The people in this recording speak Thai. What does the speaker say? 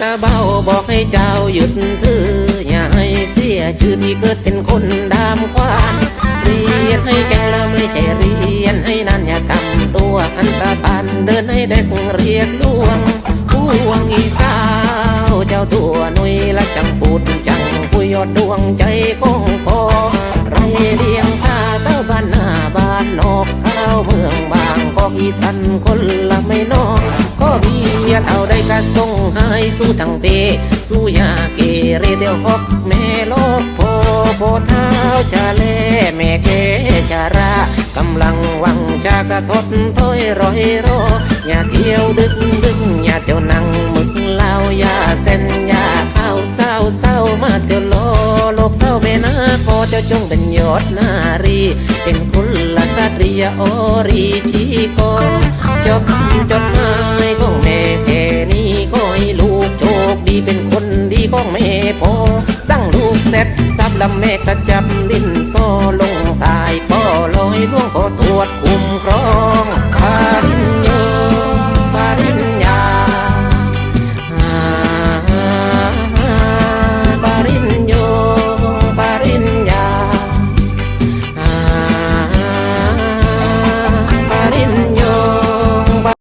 ตาเบาบอกให้เจ้าหยุดถืออย่าให้เสียชื่อที่เกิดเป็นคนดามควานเรียนให้แก่งแล้วไม่ใช่เรียนให้นันอย่ากำตัวอันตาปานเดินให้เด็กเรียกลวงพวงอีสาวเจ้าตัวหนุยและจังปูดจังคุยยอดดวงใจของพอไรเรียงสาเต้าบ้านหน้าบ้านนอกข้าวเมืองบางก็อีทันคนละไม่นอก ก็เบียดเอาได้กระส่งให้สู้ทั้งเปสู้ยาเกเรเดียวฮอกแม่โลกโพโพเท้าชาเล่แม่เกชารากำลังวังจากระทดถ้อยรอยรออย่าเที่ยวดึกดึกอย่าเที่ยวนั่งมึกเหล้าอย่าเส้นอย่าข้าเศร้าเศร้ามาเที่ยวโลโลกเศร้าแม่นาขอเจ้าจงเป็นยอดนารี เป็นคุณละสตรียโอรีชีโกจดจด เป็นคนดีของแม่พอสั่งลูกเสร็จซับลำแม่กระจับดินโซลงตายพ่อลอยล่วงขอตรวจคุมครอง